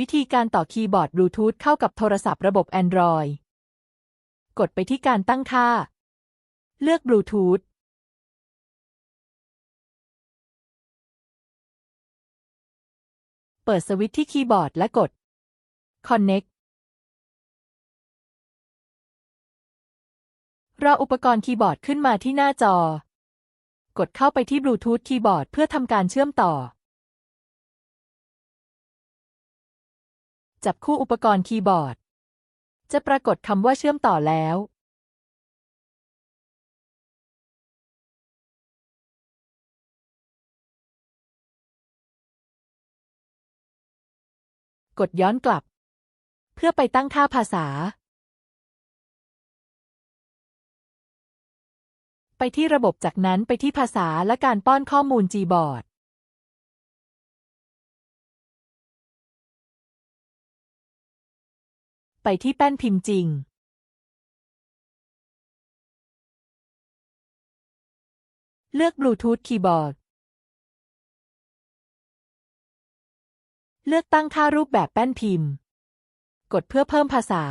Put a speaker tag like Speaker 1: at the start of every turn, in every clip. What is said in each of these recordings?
Speaker 1: วิธีการต่อคีย์บอร์ดบลูทูธเข้ากับโทรศัพท์ระบบ Android กดไปที่การตั้งค่า เลือกบลูทูธเปิดสวิตช์ที่คีย์บอร์ดและกด Connect รออุปกรณ์คีย์บอร์ดขึ้นมาที่หน้าจอ กดเข้าไปที่บลูทูธคีย์บอร์ดเพื่อทำการเชื่อมต่อ จับคู่อุปกรณ์คีย์บอร์ด จะปรากฏคำว่าเชื่อมต่อแล้ว กดย้อนกลับ เพื่อไปตั้งค่าภาษา ไปที่ระบบจากนั้นไปที่ภาษาและการป้อนข้อมูล Gboard ไปที่แป้นพิมพ์จริงเลือกบลูทูธคีย์บอร์ด เลือกตั้งค่ารูปแบบแป้นพิมพ์ กดเพื่อเพิ่มภาษา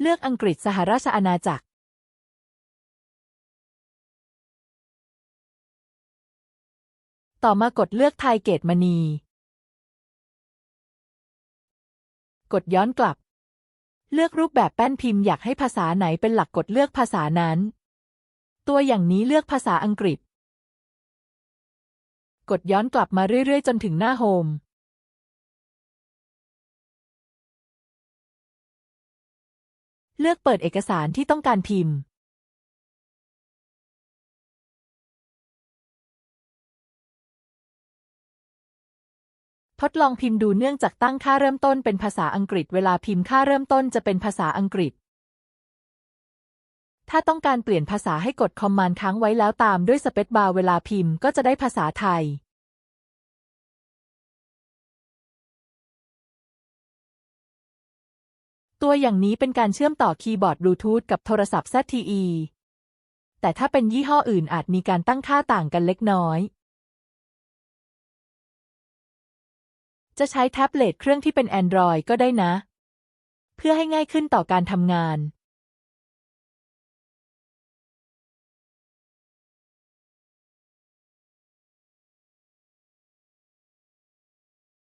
Speaker 1: เลือกอังกฤษสหราชอาณาจักร ต่อมากดเลือกไทยเกตมณี กดย้อนกลับ เลือกรูปแบบแป้นพิมพ์อยากให้ภาษาไหนเป็นหลักกดเลือกภาษานั้น ตัวอย่างนี้เลือกภาษาอังกฤษ กดย้อนกลับมาเรื่อย ๆ จนถึงหน้าโฮมเลือกเปิดเอกสารที่ต้องการพิมพ์ ทดลองพิมพ์ดูเนื่องจากตั้งค่าเริ่มต้นเป็นภาษาอังกฤษ เวลาพิมพ์ค่าเริ่มต้นจะเป็นภาษาอังกฤษ ถ้าต้องการเปลี่ยนภาษาให้กดคอมมานด์ค้างไว้แล้วตามด้วยสเปซบาร์เวลาพิมพ์ก็จะได้ภาษาไทย ตัวอย่างนี้เป็นการเชื่อมต่อคีย์บอร์ดบลูทูธกับโทรศัพท์ ZTE แต่ถ้าเป็นยี่ห้ออื่นอาจมีการตั้งค่าต่างกันเล็กน้อย จะใช้แท็บเล็ตเครื่องที่เป็น Android ก็ได้นะ เพื่อให้ง่ายขึ้นต่อการทำงาน